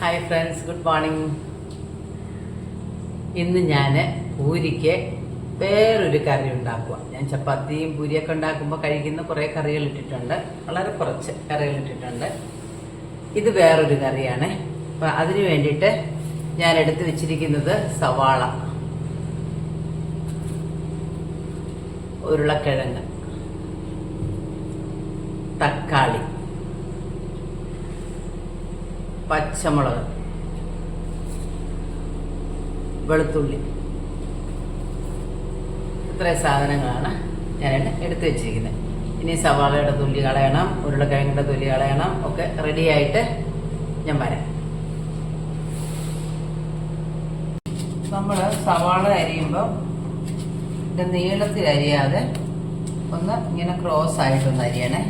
Hi friends good morning ഇന്ന് ഞാൻ പൂരിക്ക് വേറൊരു കറി ഉണ്ടാക്കുക ഞാൻ ചപ്പാത്തിയും പൂരിയൊക്കെ ഉണ്ടാക്കുമ്പോൾ കഴിക്കുന്ന കുറേ കറികൾ ഇട്ടിട്ടുണ്ട്. വളരെ കുറച്ച് കറികൾ ഇട്ടിട്ടുണ്ട്. ഇത് വേറൊരു കറിയാണ്. അപ്പം അതിന് വേണ്ടിയിട്ട് ഞാൻ എടുത്തു വെച്ചിരിക്കുന്നത് സവാള. ഉരുളക്കിഴങ്ങ്. തക്കാളി. പച്ചമുളക് വെളുത്തുള്ളി ഇത്രയും സാധനങ്ങളാണ് ഞാൻ എടുത്തു വെച്ചിരിക്കുന്നത്. ഇനി സവാളയുടെ തുല്ലി കളയണം ഉരുളക്കിഴങ്ങിന്റെ തുല്ലി കളയണം ഒക്കെ റെഡിയായിട്ട് ഞാൻ വരാം. നമ്മൾ സവാള അരിയുമ്പോൾ ഇത് നീളത്തിൽ അരിയാതെ ഒന്ന് ഇങ്ങനെ ക്രോസ് ആയിട്ടൊന്ന് അരിയണേ.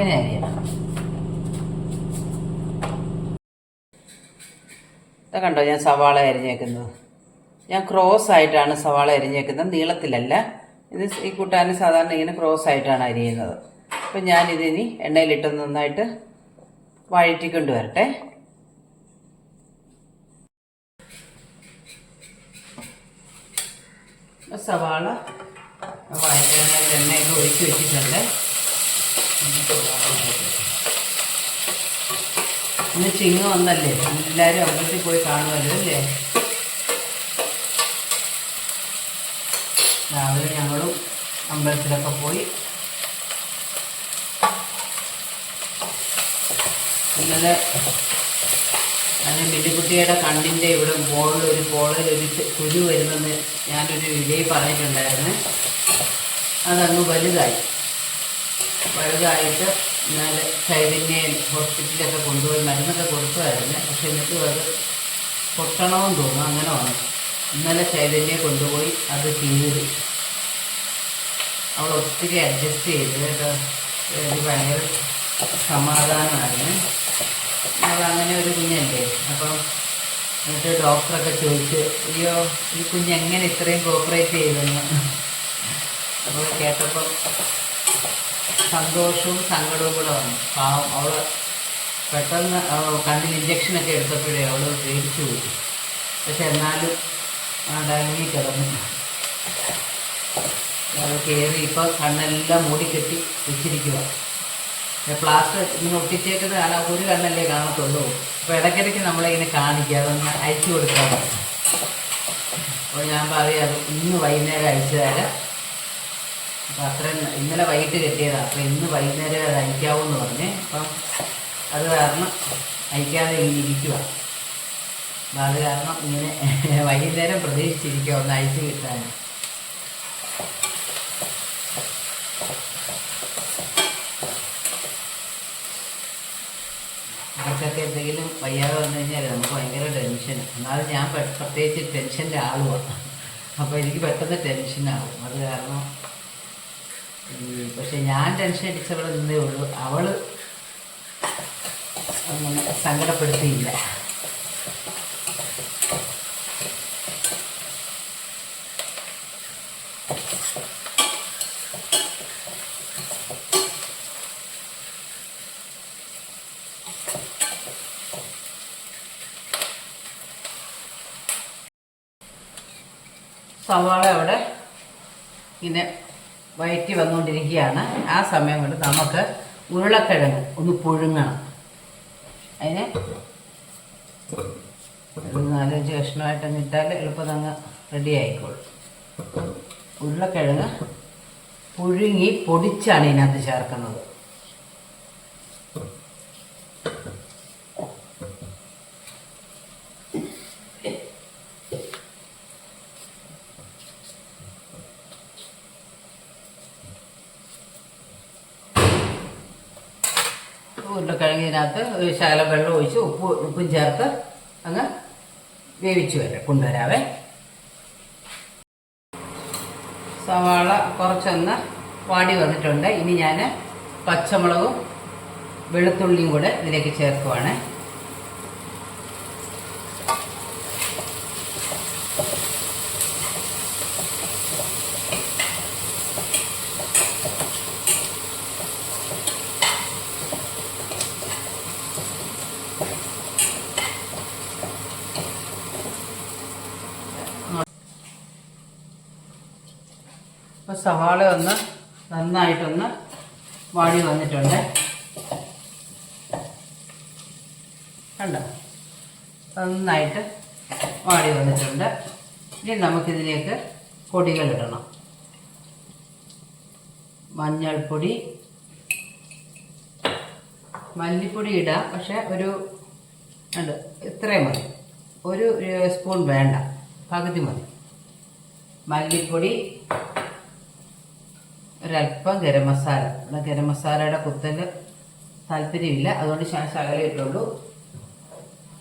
ഇങ്ങനെ അരിയണം കണ്ടോ ഞാൻ സവാള അരിഞ്ഞേക്കുന്നത്. ഞാൻ ക്രോസ് ആയിട്ടാണ് സവാള അരിഞ്ഞേക്കുന്നത്. നീളത്തിലല്ല. ഇത് ഈ കൂട്ടാൻ സാധാരണ ഇങ്ങനെ ക്രോസ് ആയിട്ടാണ് അരിയുന്നത്. അപ്പം ഞാനിതിനി എണ്ണയിലിട്ട് നന്നായിട്ട് വഴറ്റിക്കൊണ്ട് വരട്ടെ സവാള വഴറ്റാനായിട്ട് എണ്ണയൊക്കെ ഒഴിച്ച് വെച്ചിട്ടുണ്ട്. ഇന്ന് ചിങ്ങ വന്നല്ലേ എല്ലാവരും അമ്പലത്തിൽ പോയി കാണുമല്ലോ അല്ലേ? രാവിലെ ഞങ്ങളും അമ്പലത്തിലൊക്കെ പോയി. ഇന്നലെ അതിന് മില്ലിക്കുട്ടിയുടെ കണ്ണിന്റെ ഇവിടെ ബോളിൽ ഒരു ബോളിൽ ഒരു കുരു വരുമെന്ന് ഞാനൊരു വിലയിൽ പറഞ്ഞിട്ടുണ്ടായിരുന്നു. അതങ്ങ് വലുതായി. വലുതായിട്ട് നല്ല ചൈതന്യം ഹോസ്പിറ്റലിലൊക്കെ കൊണ്ടുപോയി മരുന്നൊക്കെ കൊടുത്തതായിരുന്നു പക്ഷെ എന്നിട്ട് അത് പൊട്ടണമെന്ന് തോന്നുന്നു. അങ്ങനെ വന്നു. ഇന്നലെ ചൈതന്യെ കൊണ്ടുപോയി അത് കീറി അവൾ ഒത്തിരി അഡ്ജസ്റ്റ് ചെയ്ത് കേട്ടോ. ഭയങ്കര സമാധാനമായിരുന്നു. അവൾ അങ്ങനെ ഒരു കുഞ്ഞല്ലേ? അപ്പം എന്നിട്ട് ഡോക്ടറൊക്കെ ചോദിച്ചു അയ്യോ ഈ കുഞ്ഞ് എങ്ങനെ ഇത്രയും കോപ്പറേറ്റ് ചെയ്തെന്ന്? അപ്പോൾ കേട്ടപ്പം സന്തോഷവും സങ്കടവും കൂടെ വന്നു. പാവം അവൾ പെട്ടെന്ന് കണ്ണിൽ ഇഞ്ചക്ഷനൊക്കെ എടുത്തപ്പോഴേ അവൾ പേടിച്ചു പോയി. പക്ഷെ എന്നാലും അടങ്ങി കിടന്നു. അവൾ കയറി ഇപ്പോൾ കണ്ണെല്ലാം മൂടിക്കെട്ടി വെച്ചിരിക്കുക പ്ലാസ്റ്റർ ഇങ്ങനെ ഒട്ടിച്ചേക്കുന്നത് കാണാൻ ഒരു കണ്ണല്ലേ കാണത്തുള്ളൂ. അപ്പോൾ ഇടയ്ക്കിടയ്ക്ക് നമ്മളിങ്ങനെ കാണിക്കുക അതൊന്ന് അയച്ചു കൊടുക്കാൻ. അപ്പോൾ ഞാൻ പറയാം ഇന്ന് വൈകുന്നേരം അയച്ചു തരാം അപ്പം അത്രയും ഇന്നലെ വൈകിട്ട് കെട്ടിയതാണ് അപ്പം ഇന്ന് വൈകുന്നേരം അത് അയക്കാവൂന്ന് പറഞ്ഞ്. അപ്പം അത് കാരണം അയക്കാതെ ഇരിക്കുക അപ്പം അത് കാരണം ഇങ്ങനെ വൈകുന്നേരം പ്രതീക്ഷിച്ചിരിക്കുക ഒന്ന് അയച്ചു കിട്ടാൻ. അവർക്കൊക്കെ എന്തെങ്കിലും വയ്യാതെ വന്നു കഴിഞ്ഞാൽ നമുക്ക് ഭയങ്കര ടെൻഷൻ എന്നാലും ഞാൻ പ്രത്യേകിച്ച് ടെൻഷന്റെ ആളുമാണ് അപ്പോൾ എനിക്ക് പെട്ടെന്ന് ടെൻഷനാകും അത് കാരണം പക്ഷെ ഞാൻ ടെൻഷൻ അടിച്ചവളെ നിന്നേ ഉള്ളൂ. അവൾ സങ്കടപ്പെടുത്തിയില്ല. സവാള അവിടെ. ഇങ്ങനെ വയറ്റി വന്നുകൊണ്ടിരിക്കുകയാണ്. ആ സമയം കൊണ്ട് നമുക്ക് ഉരുളക്കിഴങ്ങ് ഒന്ന് പുഴുങ്ങണം. അതിന് ഒരു നാലഞ്ച് കഷ്ണമായിട്ട് ഇട്ടാൽ എളുപ്പം അങ്ങ് റെഡി ആയിക്കോളും. ഉരുളക്കിഴങ്ങ് പുഴുങ്ങി പൊടിച്ചാണ് ഇതിനകത്ത് ചേർക്കുന്നത്. ഉരുളക്കിഴങ്ങിനകത്ത് ഒരു ശകലം വെള്ളം ഒഴിച്ച് ഉപ്പ് ഉപ്പും ചേർത്ത് അങ്ങ് വേവിച്ച് വരാം കൊണ്ടുവരാവേ. സവാള കുറച്ചൊന്ന് വാടി വന്നിട്ടുണ്ട്. ഇനി ഞാൻ പച്ചമുളകും വെളുത്തുള്ളിയും കൂടെ ഇതിലേക്ക് ചേർക്കുവാണ്. സവാള ഒന്ന് നന്നായിട്ടൊന്ന് വാടി വന്നിട്ടുണ്ട്. കണ്ടോ? നന്നായിട്ട് വാടി വന്നിട്ടുണ്ട്. ഇനി നമുക്കിതിലേക്ക് പൊടികൾ ഇടണം. മഞ്ഞൾപ്പൊടി മല്ലിപ്പൊടി ഇടാം. പക്ഷെ ഒരു ഉണ്ട് ഇത്രയും മതി. ഒരു സ്പൂൺ വേണ്ട. പകുതി മതി. മല്ലിപ്പൊടി ഒരല്പം ഗരം മസാല. ഗരം മസാലയുടെ കുത്തൽ താല്പര്യമില്ല. അതുകൊണ്ട് ഞാൻ ശകലം ഇട്ടുള്ളൂ.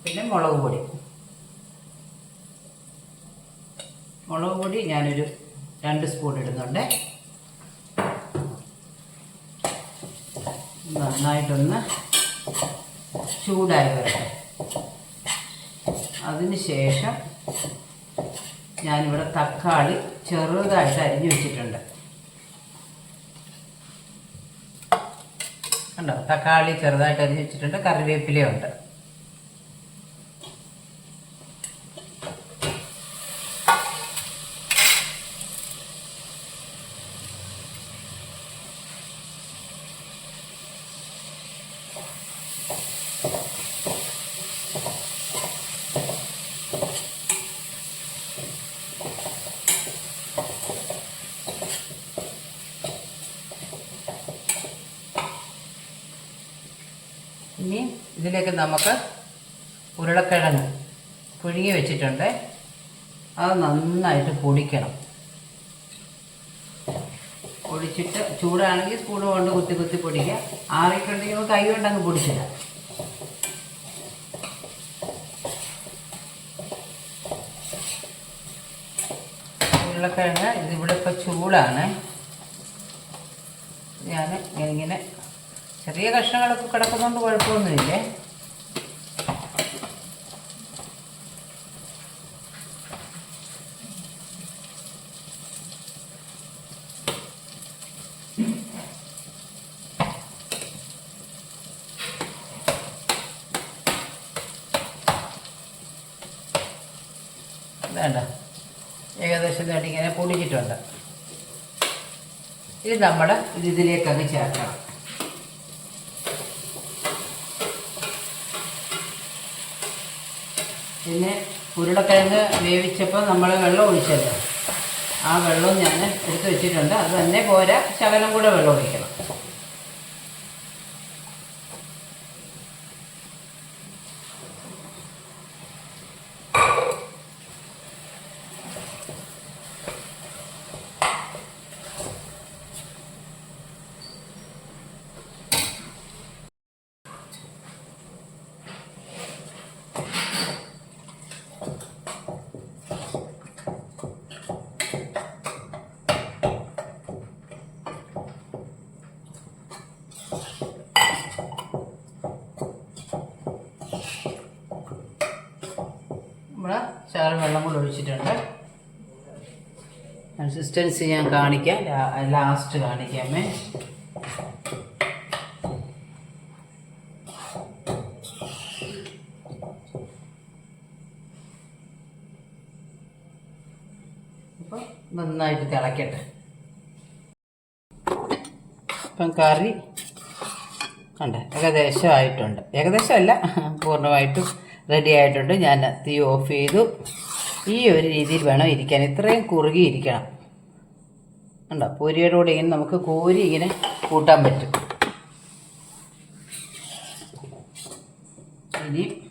പിന്നെ മുളക് പൊടി. മുളക് പൊടി ഞാനൊരു രണ്ട് സ്പൂൺ ഇടുന്നുണ്ട്. നന്നായിട്ടൊന്ന് ചൂടായി വരട്ടെ. അതിനുശേഷം ഞാനിവിടെ തക്കാളി ചെറുതായിട്ട് അരിഞ്ഞു വെച്ചിട്ടുണ്ട്. കണ്ടോ തക്കാളി ചെറുതായിട്ട് അരിഞ്ഞ് വെച്ചിട്ടുണ്ട് കറിവേപ്പിലയുണ്ട് ഇനി ഇതിലേക്ക് നമുക്ക് ഉരുളക്കിഴങ്ങ് പുഴുങ്ങി വെച്ചിട്ടുണ്ട്. അത് നന്നായിട്ട് പൊടിക്കണം. പൊടിച്ചിട്ട് ചൂടാണെങ്കിൽ സ്പൂൺ കൊണ്ട് കുത്തി കുത്തി പൊടിക്കുക. ആറിയിട്ടുണ്ടെങ്കിൽ കൈ കൊണ്ടങ്ങ് പൊടിച്ചില്ല ഉരുളക്കിഴങ്ങ് ഇതിവിടെ ഇപ്പോൾ ചൂടാണ്. ഞാൻ ഇങ്ങനെ ചെറിയ കഷ്ണങ്ങളൊക്കെ കിടക്കുന്നതുകൊണ്ട് കുഴപ്പമൊന്നുമില്ലേ? വേണ്ട ഏകദേശം ഇതായിട്ട് പൊടിച്ചിട്ടുണ്ട് ഇത് നമ്മൾ ഇത് ഇതിലേക്കങ്ങ് ചേർക്കണം. പിന്നെ ഉരുളക്കിഴങ്ങ് വേവിച്ചപ്പോൾ നമ്മൾ വെള്ളം ഒഴിച്ചല്ലോ ആ വെള്ളവും ഞാൻ എടുത്ത് വെച്ചിട്ടുണ്ട്. അത് തന്നെ പോരാ. ശകലം കൂടെ വെള്ളം ഒഴിക്കണം നമ്മൾ ശകലം വെള്ളം കൂടെ ഒഴിച്ചിട്ടുണ്ട്. കൺസിസ്റ്റൻസി ഞാൻ കാണിക്കാം. ലാസ്റ്റ് കാണിക്കാമേ നന്നായിട്ട് തിളക്കട്ടെ. ഇപ്പം കറി ഉണ്ട് ഏകദേശം ആയിട്ടുണ്ട് ഏകദേശം അല്ല പൂർണമായിട്ടും റെഡി ആയിട്ടുണ്ട്. ഞാൻ തീ ഓഫ് ചെയ്തു. ഈ ഒരു രീതിയിൽ വേണം ഇരിക്കാൻ. ഇത്രയും കുറുകി ഇരിക്കണം. ഉണ്ടോ പൊരിയുടെ കൂടെ ഇങ്ങനെ നമുക്ക് കോരി ഇങ്ങനെ കൂട്ടാൻ പറ്റും. ഇനി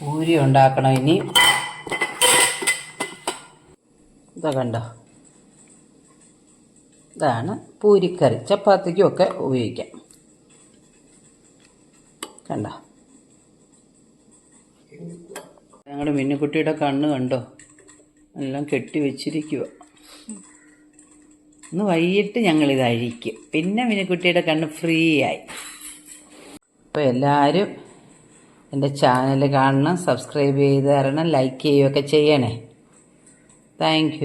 പൂരി ഉണ്ടാക്കണം ഇനി. ഇതാ കണ്ടോ? ഇതാണ് പൂരിക്കറി. ചപ്പാത്തിക്കും ഒക്കെ ഉപയോഗിക്കാം. കണ്ട? ഞങ്ങളുടെ മിന്നുക്കുട്ടിയുടെ കണ്ണ് കണ്ടോ? എല്ലാം കെട്ടി വെച്ചിരിക്കുക ഇന്ന് വൈകിട്ട് ഞങ്ങളിത് അഴിക്കും. പിന്നെ മിനുക്കുട്ടിയുടെ കണ്ണ് ഫ്രീ ആയി. അപ്പോൾ എല്ലാവരും എന്റെ ചാനൽ കാണണം സബ്സ്ക്രൈബ് ചെയ്ത് തരണം ലൈക്ക് ചെയ്യുകയൊക്കെ ചെയ്യണേ. താങ്ക്